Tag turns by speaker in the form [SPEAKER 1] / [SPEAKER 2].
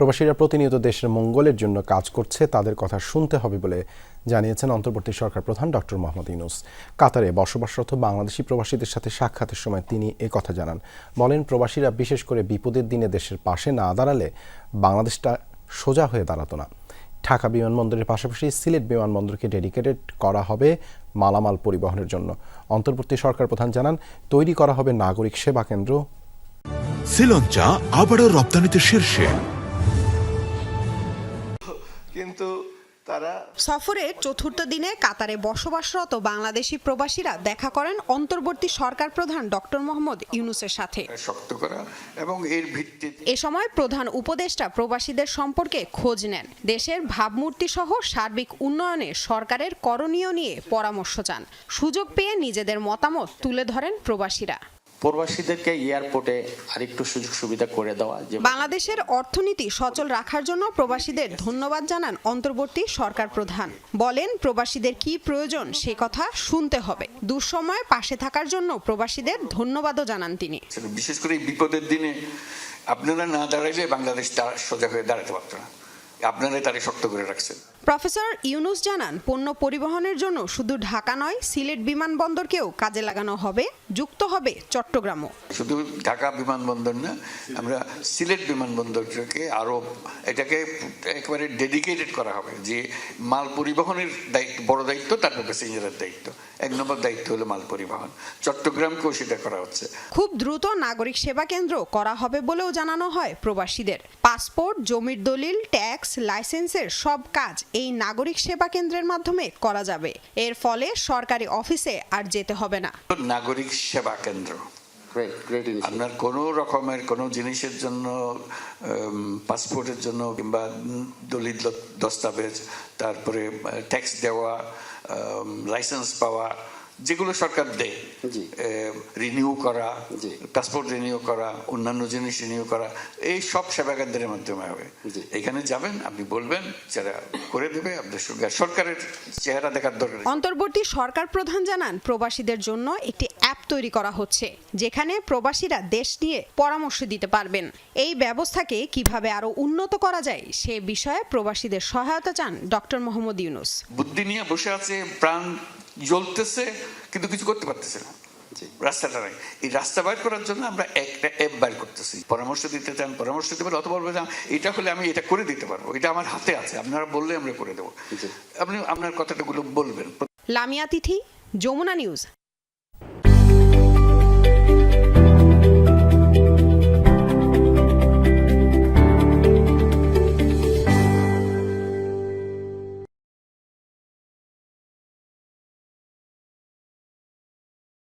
[SPEAKER 1] প্রবাসীরা প্রতিনিয়ত দেশের মঙ্গলের জন্য কাজ করছে, তাদের কথা শুনতে হবে বলে জানিয়েছেন অন্তর্বর্তী সরকার প্রধান ডক্টর মোহাম্মদ ইউনুস। কাতারে বসবাসরত বাংলাদেশি প্রবাসীদের সাথে সাক্ষাতের সময় তিনি এ কথা জানান। বলেন, প্রবাসীরা বিশেষ করে বিপদের দিনে দেশের পাশে না দাঁড়ালে বাংলাদেশটা সোজা হয়ে দাঁড়াতো না। ঢাকা বিমানবন্দরের পাশাপাশি সিলেট বিমানবন্দরকে ডেডিকেটেড করা হবে মালামাল পরিবহনের জন্য। অন্তর্বর্তী সরকার প্রধান জানান, তৈরি করা হবে নাগরিক সেবা কেন্দ্র।
[SPEAKER 2] শ্রীলঞ্চা আবারও রপ্তানিতে শীর্ষে।
[SPEAKER 3] কিন্তু তারা
[SPEAKER 4] সফরের চতুর্থ দিনে কাতারে বসবাসরত বাংলাদেশি প্রবাসীরা দেখা করেন অন্তর্বর্তী সরকার প্রধান ডক্টর মোহাম্মদ ইউনুসের সাথে।
[SPEAKER 3] শক্ত করা এবং এর ভিত্তিতে
[SPEAKER 4] এ সময় প্রধান উপদেষ্টা প্রবাসীদের সম্পর্কে খোঁজ নেন। দেশের ভাবমূর্তি সহ সার্বিক উন্নয়নে সরকারের করণীয় নিয়ে পরামর্শ চান। সুযোগ পেয়ে নিজেদের মতামত তুলে ধরেন প্রবাসীরা।
[SPEAKER 5] প্রবাসীদেরকে এয়ারপোর্টে আরেকটু সুযোগ সুবিধা করে দেওয়া যে
[SPEAKER 4] বাংলাদেশের অর্থনীতি সচল রাখার জন্য প্রবাসীদের ধন্যবাদ জানান অন্তর্বর্তী সরকার প্রধান। বলেন প্রবাসীদের কি প্রয়োজন সে কথা শুনতে হবে। দুঃসময়ে পাশে থাকার জন্য প্রবাসীদের ধন্যবাদও জানান তিনি।
[SPEAKER 3] বিশেষ করে এই বিপদের দিনে আপনারা না দাঁড়াইলে বাংলাদেশ তার সোজা হয়ে দাঁড়াতে পারতো না। আপনারাই তারে শক্ত করে রাখছেন।
[SPEAKER 4] প্রফেসর ইউনুস জানান পণ্য পরিবহনের জন্য শুধু ঢাকা নয় সিলেট বিমানবন্দরকেও কাজে লাগানো হবে যুক্ত হবে চট্টগ্রামও।
[SPEAKER 3] শুধু ঢাকা বিমানবন্দর না আমরা সিলেট বিমানবন্দরটাকে আরও এটাকে একেবারে ডেডিকেটেড করা হবে যে মাল পরিবহনের দায়িত্ব বড় দায়িত্ব তারপর প্যাসেঞ্জারের দায়িত্ব। এক নম্বর দায়িত্ব হলো মাল পরিবহন। চট্টগ্রামকেও সেটা করা হচ্ছে।
[SPEAKER 4] খুব দ্রুত নাগরিক সেবা কেন্দ্র করা হবে বলেও জানানো হয় প্রবাসীদের। পাসপোর্ট জমির দলিল ট্যাক্স লাইসেন্সের সব কাজ এই নাগরিক সেবা কেন্দ্রের মাধ্যমে করা যাবে। এর ফলে সরকারি অফিসে আর যেতে হবে না।
[SPEAKER 3] নাগরিক সেবা কেন্দ্র. আপনার কোনো রকমের কোনো জিনিসের জন্য পাসপোর্টের জন্য কিংবা দলিত দস্তাবেজ তারপরে ট্যাক্স দেওয়া লাইসেন্স পাওয়া যেগুলো সরকার দেয় রিনিউ করা পাসপোর্ট রিনিউ করা অন্যান্য জিনিস রিনিউ করা এই সব সেবা কেন্দ্রের মাধ্যমে হবে। এখানে যাবেন আপনি বলবেন যারা করে দেবে আপনার সঙ্গে সরকারের চেহারা দেখার দরকার
[SPEAKER 4] অন্তর্বর্তী সরকার প্রধান জানান প্রবাসীদের জন্য একটি অ্যাপ তৈরি করা হচ্ছে যেখানে প্রবাসীরা দেশ নিয়ে পরামর্শ দিতে পারবেন। এই ব্যবস্থাকে কীভাবে আরও উন্নত করা যায় সে বিষয়ে প্রবাসীদের সহায়তা চান ডক্টর মোহাম্মদ ইউনুস।
[SPEAKER 3] বুদ্ধি নিয়ে বসে আছে প্রাণ জ্বলতেছে কিন্তু কিছু করতে পারতেছে না।
[SPEAKER 5] জি।
[SPEAKER 3] রাস্তাটা নাই। এই রাস্তা বাইর করার জন্য আমরা একটা অ্যাপ বাইর করতেছি। পরামর্শ দিতে চান পরামর্শ দিতে পারেন অথবা বলবেন এটা হলে আমি এটা করে দিতে পারব। এটা আমার হাতে আছে। আপনারা বললে আমরা করে দেবো। আপনি আপনার কথাটাগুলো বলবেন।
[SPEAKER 4] লামিয়া তিথি যমুনা নিউজ।